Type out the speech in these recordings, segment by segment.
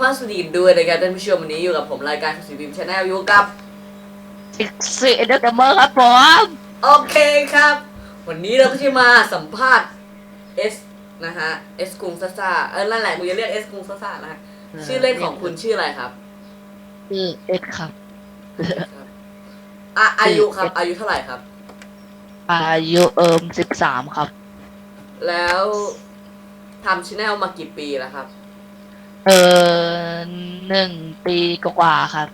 ภาพสวัสดีด้วยนะครับท่านผู้ชมวันนี้อยู่กับผมรายการสุพิมพ์ชาแนลอยู่กับอีกสี่เดอร์เกมเมอร์ครับผมโอเคครับ วันนี้เราก็จะมาสัมภาษณ์ S นะฮะ S กรุงซ่าซ่าเออนั่นแหละกูจะเรียก S กรุงซ่าซ่านะฮะชื่อเล่นของคุณชื่ออะไรครับชื่อเอ็ดครับอะอายุครับ อายุเท่าไหร่ครับ อายุเอิมสิบสามครับ แล้วทำชาแนลมากี่ปีแล้วครับ เออหนึ่งปีกว่าๆครับ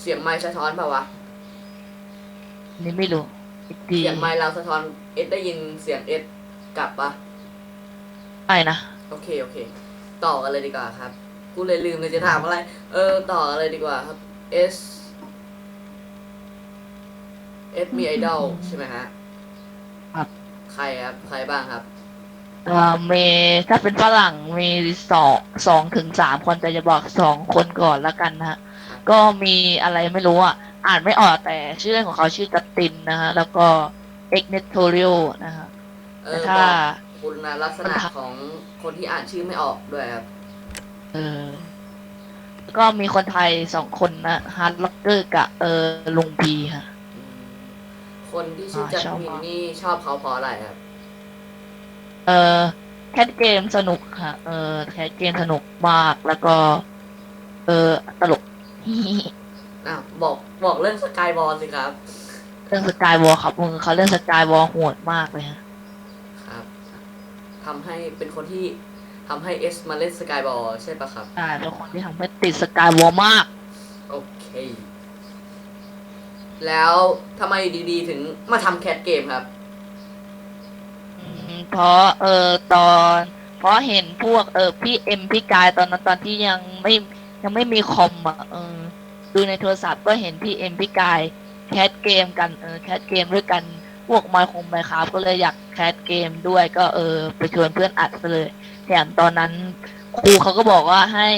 เสียงไมค์สะท้อนเปล่าวะ นี่ไม่รู้อีกทีเสียงไมค์เราสะท้อน S ได้ยินเสียง S กลับปะไม่นะ โอเคโอเค ต่อกันเลยดีกว่าครับ กูเลยลืมเลยจะถามอะไร เออ ต่อกันเลยดีกว่าครับ S S มีไอดอลใช่ไหมฮะครับ ใครครับ ใครบ้างครับ เอ่อมีถ้าเป็นฝรั่งมีสองสองถึงสามคนแต่จะบอกสองคนก่อนละกันนะฮะก็มีอะไรไม่รู้อะ อ่านไม่ออกแต่ชื่อเล่นของเขาชื่อจัสตินนะฮะ แล้วก็เอ็กเนตโทเรียนะฮะเอแต่อถ้า บอกคุณลักษณะมันทำของคนที่อ่านชื่อไม่ออกด้วยครับ เออแล้วก็มีคนไทยสองคนนะฮาร์ดล็อกเกอร์กับเออลุงพีฮะอืมคนที่ชื่ออ่าจัสชอบมินมาก นี่ชอบเขาเพราะอะไรครับ เออแคทเกมสนุกค่ะ เออแคทเกมสนุกมากแล้วก็ เออตลก อ้าวบอกบอกเรื่องสกายบอลสิครับ เรื่องสกายวอลครับมึงเขาเรื่องสกายวอลโหดมากเลยฮะครับทำให้เป็นคนที่ทำให้ S มาเล่นสกายบอลใช่ปะครับใช่เป็นคนที่ทำให้ติดสกายวอลมาก โอเค แล้วทำไมดีๆ ถึงมาทำแคทเกมครับอืม เพราะเออตอน เพราะเห็นพวกเออพี่เอ็มพี่กายตอนนั้นตอนที่ยังไม่ยังไม่มีคอมอะเออดูในโทรศัพท์ก็เห็นพี่เอ็มพี่กายแคสเกมกันเออแคสเกมด้วยกันพวกไมค์คงไมค์ครับก็เลยอยากแคสเกมด้วยก็เออไปชวนเพื่อนอัดซะเลยแถมตอนนั้นครูเขาก็บอกว่าให้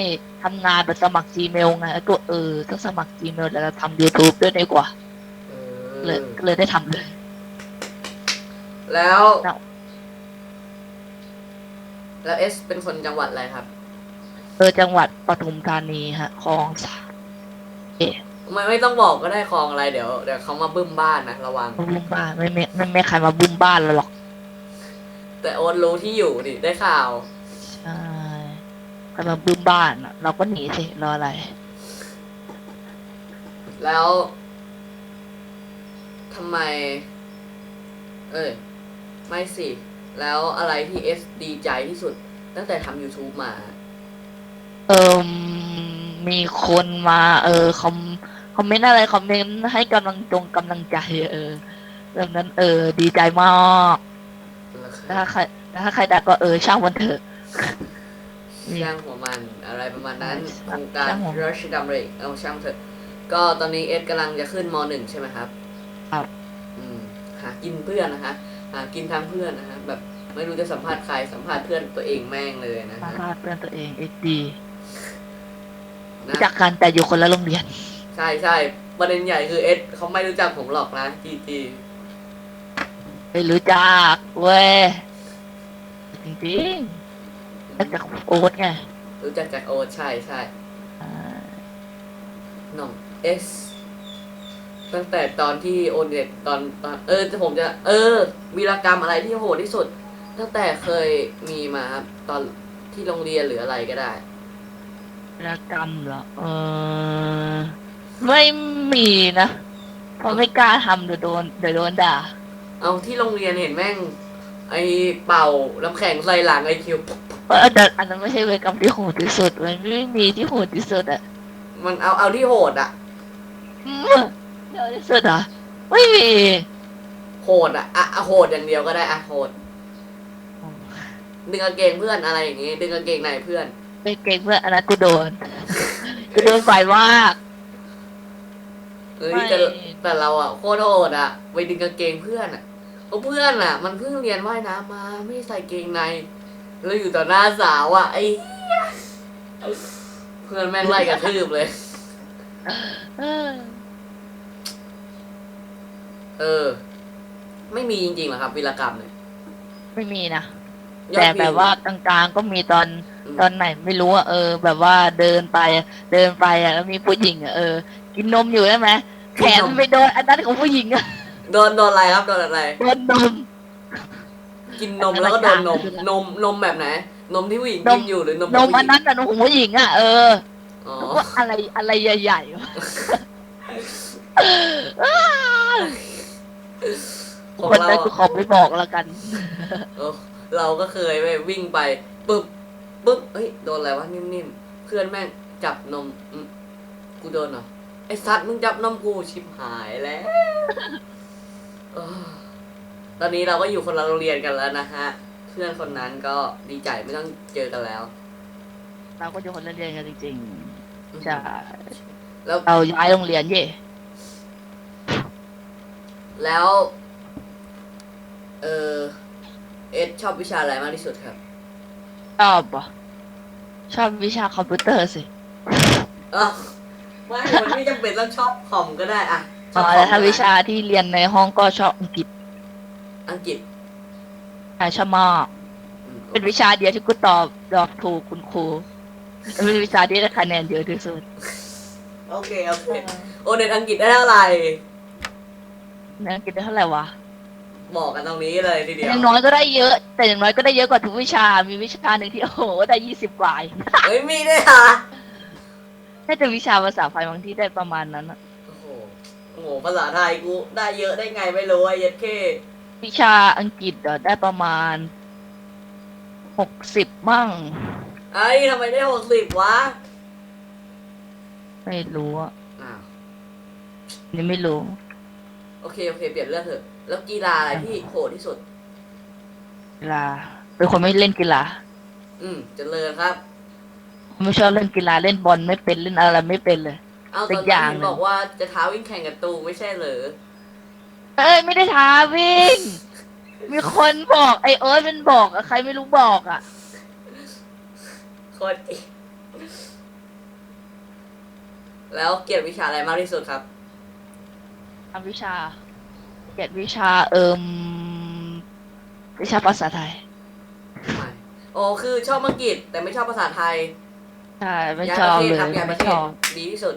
ทำงานไปสมัคร Gmail ไงแล้วก็เออต้องสมัคร Gmail แล้วทำ YouTube ด้วยดีกว่าเอเลยอก็เลยได้ทำเลย แล้ว แล้วแล้ว S เป็นคนจังหวัดอะไรครับ เออจังหวัดปทุมธานีฮะคลองสามไม่ไม่ต้องบอกก็ได้คลองอะไรเดี๋ยวเดี๋ยวเขามาบึ้มบ้านนะระวังบุ้มบ้านไม่ไม่ไม่ไม่ใครมาบุ้มบ้านเราหรอกแต่โอนรู้ที่อยู่ดิได้ข่าว ใช่ใครมาบุ้มบ้านอะเราก็หนีสิรออะไร แล้วทำไม เอ้ยไม่สิ แล้วอะไรที่ S ดีใจที่สุดตั้งแต่ทำ YouTube มา เออมีคนมา เออคอมคอมเมนต์อะไรคอมเมนต์ให้กำลังจงกำลังใจ เออเรื่องนั้น เออ ดีใจมากถ้าใครถ้าใครด่าก็เออช่างมันเถอะช่างหัวมันอะไรประมาณนั้นใช่โครงการช่างหัวรัชดัมเรกเอาช่างเถอะก็ตอนนี้เอสกำลังจะขึ้นมหนึ่งใช่ไหมครับ ครับ อืมหากินเพื่อนนะฮะ หากินทั้งเพื่อนนะฮะแบบไม่รู้จะสัมภาษณ์ใครสัมภาษณ์เพื่อนตัวเองแม่งเลยนะมาฮะพาดเพื่อนตัวเองเอ็กดีนะจากกันแต่อยู่คนละโรงเรียน ใช่ใช่ประเด็นใหญ่คือเอสเขาไม่รู้จักผมหรอกนะจีจีไม่รู้จักเว้ยจริงๆรู้จักโอ๊ตไงรู้จักจากโอตใช่ใช่อ่า น้องเอส ตั้งแต่ตอนที่โอเน็ตตอนตอนเออผมจะ เออวีรกรรมอะไรที่โหดที่สุด ตั้งแต่เคยมีมาครับตอนที่โรงเรียนหรืออะไรก็ได้วิรกรรมเหรอเออไม่มีนะเพราะไม่กล้าทำเดี๋ยวโดนเดี๋ยวโดนด่า เอาที่โรงเรียนเห็นแม่ง ไอเป่าน้ำแข็งใส่หลังไอคิวเออแต่อันนั้นไม่ใช่เวรกรรมที่โหดที่สุดมันไม่มีที่โหดที่สุดอะมันเอาเอาที่โหดอะอืม เดี๋ยวที่สุดอะไม่มีโหดอะอะอะโหดอย่างเดียวก็ได้อะโหด ดึงกางเกงเพื่อนอะไรอย่างงี้ ดึงกางเกงในเพื่อนไปเก่งเพื่อนอันนั้นกูโดนกูโดนฝ่ายมากเฮ้ยไม่แต่แต่เราอะโคตรโหดอะไปดึงกางเกงเพื่อนอะเพราะเพื่อนอะมันเพิ่งเรียนว่ายน้ำมา ไม่ใส่เกงใน แล้วอยู่ต่อหน้าสาวอะไอ้เหี้ยเพื่อนแม่งไล่กระทืบเลย เออ เออ ไม่มีจริงๆเหรอครับวีรกรรมเนี่ยไม่มีนะยอดแต่วิแบบว่ากลางๆก็มีตอนมตอนไหนไม่รู้อะเออ แบบว่าเดินไปอะเดินไปอะแล้วมีผู้หญิงอะเออ กินนมอยู่ใช่ไหมแขนไปโดนอันนั้นของผู้หญิงอะโดนโดนอะไรครับโดนอะไร โดนนม กินนมแล้วก็โดนนม นมนมแบบไหน นมที่ผู้หญิงนม กินอยู่หรือนมนของมผู้หอัญินงนั้นอะนมของผู้หญิงอะเออ อ๋อ ว่าอะไรอะไรใหญ่ๆวะ ของคนเรานั้นกูขอไม่บอกแล้วกัน เออเราก็เคยไปวิ่งไปปึ๊บปึ๊บเฮ้ยโดนอะไรวะนิ่มๆเพื่อนแม่งจับนมอืมกูโดนเหรอไอสัตว์มึงจับนมกูชิบหายแล้วเออตอนนี้เราก็อยู่คนละโรงเรียนกันแล้วนะฮะ เพื่อนคนนั้นก็ดีใจไม่ต้องเจอกันแล้ว เราก็อยู่คนละเรียนกันจริงๆใช่แล้ว เราย้ายโรงเรียนเย่ แล้ว เออเอสชอบวิชาอะไรมากที่สุดครับ ชอบปะชอบวิชาคอมพิวเตอร์สิเออไม่มันไม่จำเป็นต้องชอบคอมก็ได้อะชอ๋ออบคอมแล้วถ้าก็ได้วิชาที่เรียนในห้องก็ชอบอังกฤษอังกฤษใช่ชอบมาก อืมเป็นวิชาเดียวที่กูตอบตอบถูกคุณครูเป็นวิชาที่ได้คะแนนเยอะที่สุด โอเคโอเคโอเน็ตอังกฤษได้เท่าไหร่ ในอังกฤษได้เท่าไหร่วะบอกกันตรงนี้เลยทีเดียวอย่างน้อยก็ได้เยอะ แต่อย่างน้อยก็ได้เยอะกว่าทุกวิชา มีวิชาหนึ่งที่โอ้โหได้ยี่สิบกว่าเฮ้ยมีด้วยเหรอน่าจะวิชาภาษาไทยบางที่ได้ประมาณนั้นอะโอ้โหโอ้โหภาษาไทยกูได้เยอะได้ไงไม่รู้ไอ้เย็ดเควิชาอังกฤษอะได้ประมาณหกสิบมั่งไอ้ยทำไมได้หกสิบวะไม่รู้อะอ้าวนี่ไม่รู้ โอเค โอเค เปลี่ยนเรื่องเถอะ แล้วกีฬาอะไรที่โหดที่สุด กีฬาเป็นคนไม่เล่นกีฬาอืมเจริญครับ ไม่ชอบเล่นกีฬาเล่นบอลไม่เป็นเล่นอะไรไม่เป็นเลย เอาตสัอนกอนั้ย่านงเห็นหนึ่ง บอกว่าจะท้าวิ่งแข่งกับตูไม่ใช่เหรอ เอ้ยไม่ได้ท้าวิ่ง มีคนบอกไอเอิร์ธมันบอกอะใครไม่รู้บอกอะโคตรเจ๋งแล้วเกลียดวิชาอะไรมากที่สุดครับ ทำวิชาเกลียดวิชาเอิมวิชาภาษาไทยไม่โอ้คือชอบอังกฤษแต่ไม่ชอบภาษาไทยใช่ไม่ย้ายชปอบระเทศเลยครับย้ายปไม่ระเทชศอบดีที่สุด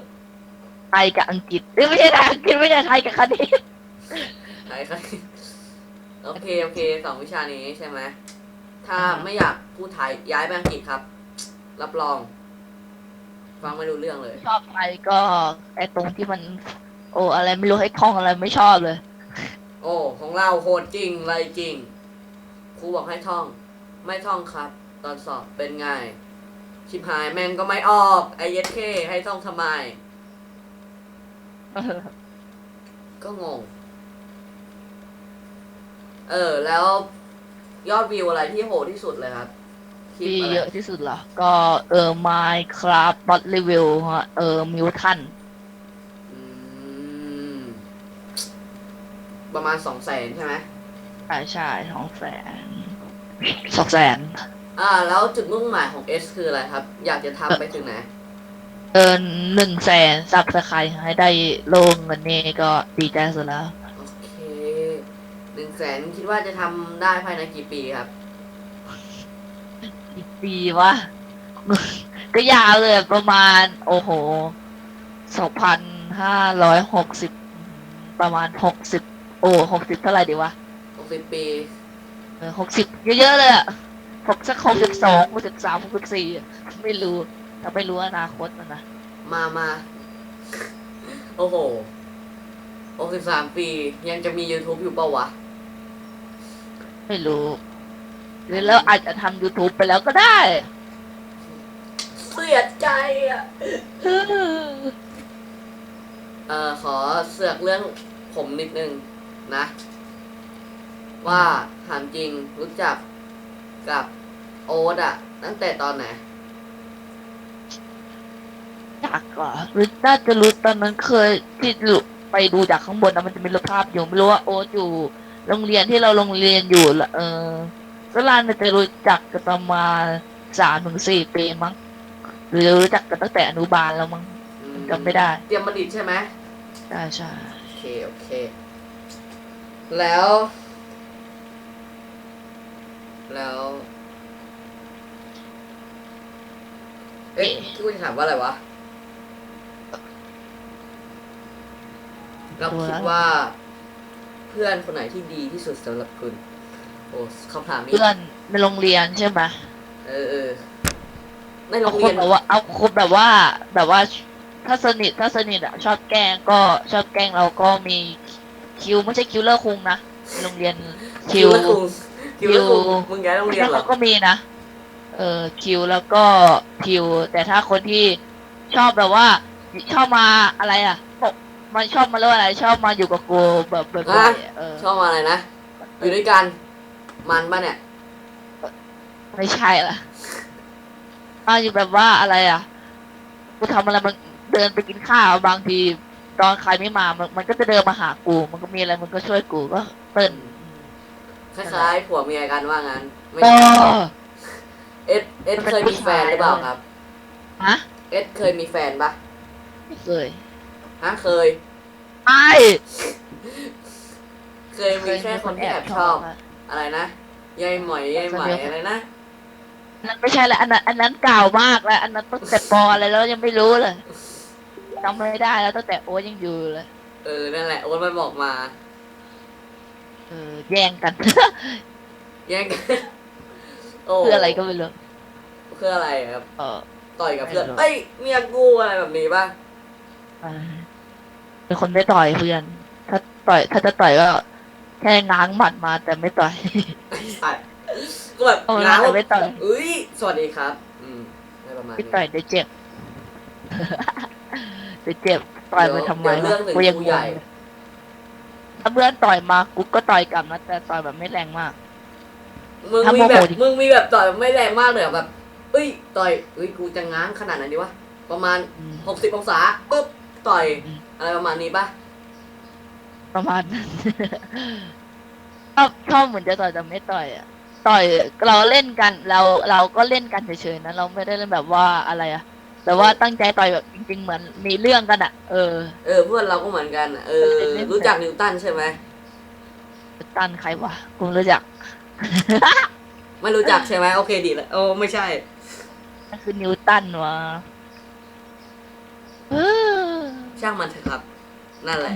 ไทยกับอังกฤษเอ้ยไม่ใช่ไทยอังกฤษไม่ใช่ไทยกับคณิตไทยครับโอเคโอเคสองวิชานี้ใช่ไหมถ้าไม่อยากพูดไทยย้ายไปอังกฤษครับ รับรอง ฟังไม่รู้เรื่องเลย ชอบไทยก็ไอตรงที่มันโอ้อะไรไม่รู้ให้ท่องอะไรไม่ชอบเลย โอ้ ของเราโหดจริงอะไรจริง ครูบอกให้ท่อง ไม่ท่องครับ ตอนสอบเป็นไง ชิบหายแม่งก็ไม่ออก ไอเย็ดเคให้ท่องทำไม ก็งง เออ แล้วยอดวิวอะไรที่โหดที่สุดเลยครับคลิปที่อะไร เยอะที่สุดเหรอ ก็เออ Minecraft Not Review ฮะเออมิวทัน อืม ประมาณสองแสนใช่ไหมใช่ใช่สองแสนสองแสนอ่า แล้วจุดมุ่งหมายของ S คืออะไรครับ อยากจะทำไปถึงไหนเออหนึ่งแสนซับสไครให้ได้โลงเงินนี่ก็ดีใจสุดแล้ว โอเคหนึ่งแสนคิดว่าจะทำได้ภายในกี่ปีครับ อีกปีวะ ก็ยาวเลยประมาณ โอ้โหสองพันห้าร้อยหกสิบประมาณหกสิบโอ้หกสิบเท่าไหร่ดีวะหกสิบปีเออหกสิบเยอะๆเลยอะหกสักหกสิบสองหกสิบสามหกสิบสี่ไม่รู้แต่ไม่รู้อนาคตมันนะมามาโอ้โหหกสิบสามปียังจะมี YouTube อยู่เปล่าวะ ไม่รู้หรือแล้วอาจจะทำ YouTube ไปแล้วก็ได้เสียใจอะ เอ่อขอเสือกเรื่องผมนิดนึง นะ ว่าถามจริงรู้จักกับโอ๊ตอะตั้งแต่ตอนไหนอยากเหรอหรือน่าจะรู้ตอนนั้นเคยที่ดูไปดูจากข้างบนนะมันจะมีรูปภาพอยู่ไม่รู้ว่าโอ๊ตอยู่โรงเรียนที่เราโรงเรียนอยู่ละเออก็ลานจะรู้จักกันประมาณสามถึงสี่ปีมั้งหรือรู้จักกันตั้งแต่อนุบาลแล้วมั้งอืจำไม่ได้ เตรียมบัณฑิตใช่ไหมใช่ใช่โอเคโอเค แล้ว แล้วเอ๊ะที่กูจะถามว่าอะไรวะ เราคิดว่า เพื่อนคนไหนที่ดีที่สุดสำหรับคุณ โอ้คำถามนี้ เพื่อนในโรงเรียนใช่ไหมเออเออในโรเอางคเรียนนแบบว่า เอาคนแบบว่า แบบว่า ถ้าสนิทถ้าสนิทอะชอบแกล้งก็ชอบแกล้งเราก็มี คิวไม่ใช่คิวเลอร์คุงนะโรงเรียนคิคิววละคุงคิวละคุงคิวมึงย้ายโรงเรียนเหรอเขาก็มีนะเออคิวแล้วก็คิว แต่ถ้าคนที่ชอบแบบว่า ชอบมาอะไรอะบอกมันชอบมาเรื่องอะไร ชอบมาอยู่กับกูแบบบ่อยๆอะเออชอบมาอะไรนะอยู่ด้วยกัน มันปะเนี่ย ไม่ใช่ล่ะมาอยู่แบบว่าอะไรอะกูทำอะไรมันเดินไปกินข้าวบางที ตอนใครไม่มา มันมันก็จะเดินมาหากู มันก็มีอะไรมันก็ช่วยกูก็เติ้ลคล้ายๆผัวเมียกันว่างั้นไม่โอ้เอ็ดเอ็ดเคยมีแฟนหรือเปล่าครับ ฮะเอ็ดเคยมีแฟนปะไม่เคยฮะเคย ไอ้เคยมีแค่คนที่แอบชอบะอะไรนะยายหมอยยายไหมอะไรนะอันนั้นไม่ใช่แล้วอันนั้นอันนั้นเก่ามากแล้ว อันนั้นตั้งแต่ปออะไรแล้วยังไม่รู้เลย จำไม่ได้แล้วตั้งแต่โอ้ยังอยู่เลย เออ นั่นแหละโอ๊ตมันบอกมา เออ แย่งกัน แย่งกันโอ้คืออะไรก็ไม่รู้คืออะไรอะครับ เออ ต่อยกับเพื่อนไม่รู้ เอ้ย เมียกูอะไรแบบนี้ป่ะเออเป็นคนไม่ต่อยเพื่อน ถ้าต่อย ถ้าจะต่อยก็แค่ง้างหมัดมาแต่ไม่ต่อย ไอ้สัตว์ก็แบบโอ้ง้างแต่ไม่ต่อย เอ้ย สวัสดีครับ อืมอะไรประมาณไม่นี้ต่อยเดี๋ยวเจ็บ เดี๋ยวเจ็บต่อยไปทำไมเดี๋ยวเรื่องถึงกูยังกูงใหญ่งเลยถ้าเพื่อนต่อยมากูก็ต่อยกลับนะแต่ต่อยแบบไม่แรงมาก มึงถ้ามีโมโหแบบดิ มึงมีแบบต่อยไม่แรงมากเลยเหรอแบบเอ้ยต่อยเอ้ยกูจะง้างขนาดไหนดีวะประมาณอืม หกสิบองศาปุ๊บต่อยอืม อะไรประมาณนี้ป่ะประมาณนั้น ชอบชอบเหมือนจะต่อยแต่ไม่ต่อยอะต่อยเราเล่นกันเราเราก็เล่นกันเฉยๆนะเราไม่ได้เล่นแบบว่าอะไรอะ แต่ว่าตั้งใจต่อยแบบจริง ๆ เหมือนมีเรื่องกันอะ เออ เออเพื่อนเราก็เหมือนกันอะเออเออเล่นแบบรู้จักนิวตันใช่ไหมตันใครวะกูไม่รู้จัก ไม่รู้จักใช่ไหมโอเคดีแล้วโอ้ไม่ใช่นั่นคือนิวตันวะเออช่างมันเถอะครับ นั่นแหละ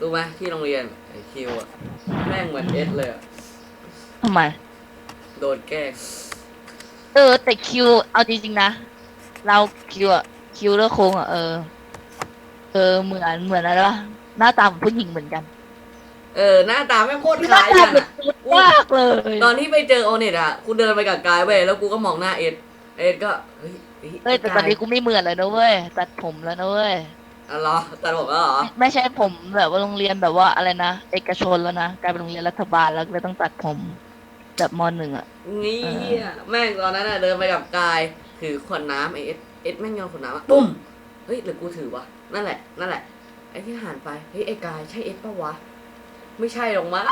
รู้ไหมที่โรงเรียนไอคิวอะแม่งเหมือนเอสเลยอะทำไม โดนแกล้งเออแต่คิวเอาจริงๆนะ เราคิวอะคิวแล้วโคงอะเออ เออเหมือนเหมือนอะไรวะหน้าตาเหมือนผู้หญิงเหมือนกันเออหน้าตาแม่งโคตรหน้าคล้ายตากันเหมืออะนมากเลยตอนที่ไปเจอโอเน็ตอะกูเดินไปกับกายเว้ยแล้วกูก็มองหน้าเอ็ดเอ็ดก็เฮ้ยเอ้ยแต่ตอนนี้กูไม่เหมือนเลยนะเว้ยตัดผมแล้วนะเว้ยอ๋อเหรอตัดผมแล้วเหรอ ไม่ใช่ผมแบบว่าโรงเรียนแบบว่าอะไรนะเอกชนแล้วนะกลายเป็นโรงเรียนรัฐบาลแล้วเลยต้องตัดผมแบบมหนึ่งอะ นี่อะแม่งตอนนั้นอะเดินไปกับกาย ถือขวดน้ำไอเอ็ดเอ็ดแม่งโยนขวดน้ำอะปุ้มเฮ้ยหรือกูถือวะนั่นแหละนั่นแหละไอ้ที่หันไปเฮ้ยไอ้กายใช่เอ็ดปะวะไม่ใช่หรอกมั้ง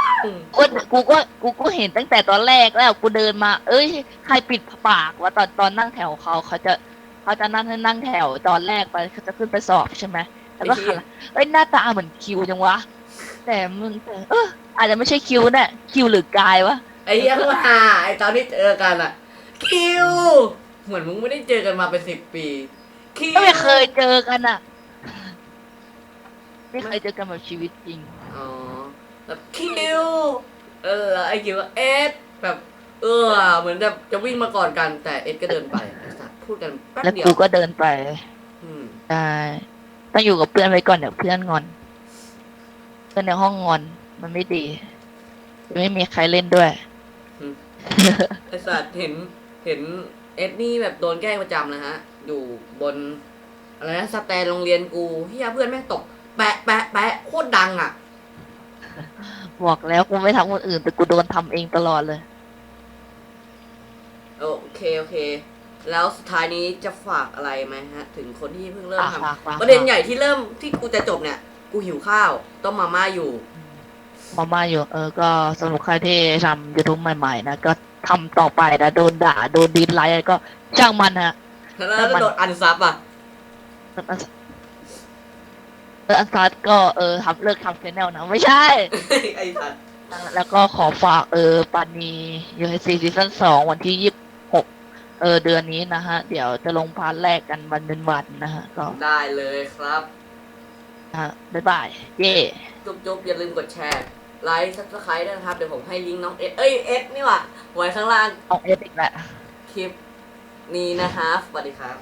กูกูก็กูก็เห็นตั้งแต่ตอนแรกแล้วกูเดินมา เอ้ยใครปิดปากวะตอนตอนนั่งแถวเขาเขาจะเขาจะนั่งให้นั่งแถวตอนแรกไปเขาจะขึ้นไปสอบใช่ไหมแล้วก็หันเอ้ยหน้าตาเหมือนคิวจังวะ แต่มึงแต่เอออาจจะไม่ใช่คิวเนี่ยคิวหรือกายวะไอ้เหี้ยังว่าไอ้ตอนที่เจอกันอะคิว เหมือนมึงไม่ได้เจอกันมาเป็นสิบปีคิวก็ไม่เคยเจอกันอะ ไม่เคยเจอกันแบบชีวิตจริง อ๋อแบบคิวเออแล้วไอ้คิวก็เอ็ดแบบ เออ เหมือนจะจะวิ่งมาก่อนกัน แต่เอ็ดก็เดินไปไอ้สัตว์พูดกันแป๊บแล้วเดียวกูก็เดินไปอืมใช่ต้องอยู่กับเพื่อนไว้ก่อนเดี๋ยวเพื่อนงอน เพื่อนในห้องงอน มันไม่ดี ไม่มีใครเล่นด้วย ไอ้สัตว์เห็นเห็น เอ็ดนี่แบบโดนแกล้งประจำนะฮะ อยู่บนอะไรนะสแตนโรงเรียนกูเฮียเพื่อนแม่งตก แปะแปะแปะโคตรดังอะ บอกแล้วกูไม่ทำคนอื่น แต่กูโดนทำเองตลอดเลย โอเคโอเค แล้วสุดท้ายนี้จะฝากอะไรไหมฮะ ถึงคนที่เพิ่งเริ่มทฝากฝากำประเด็นใหญ่ที่เริ่มที่กูจะจบเนี่ย กูหิวข้าว ต้มมาม่าอยู่ มามาอยู่ เออ ก็สำหรับใครที่ทำยูทูบใหม่ ๆ นะ ก็ ทำต่อไปนะโดนด่าโดนดินไลค์อะไรก็ช่างมันฮะแล้วแล้วโดนอันซับอะเอออันซัดก็เออทำเลิกทำชแนลนะไม่ใช่ ไอ้สัตว์แล้วก็ขอฝากเออปานียูเอซีซีซั่นสองวันที่ยี่สิบหกเออเดือนนี้นะฮะ เดี๋ยวจะลงพาร์ทแรกกันวันเป็นวันนะฮะก็ได้เลยครับนะฮะบ๊ายบาย เย่จุ๊บจุ๊บอย่าลืมกดแชร์ ไลค์ซับสไครต์ด้วยนะครับ เดี๋ยวผมให้ลิงก์น้องเอสเอ้ยเอสนี่หว่ะไว้ข้างล่างเอาเอฟอีกแล้วคลิปนี้นะฮะสวัสดีครับ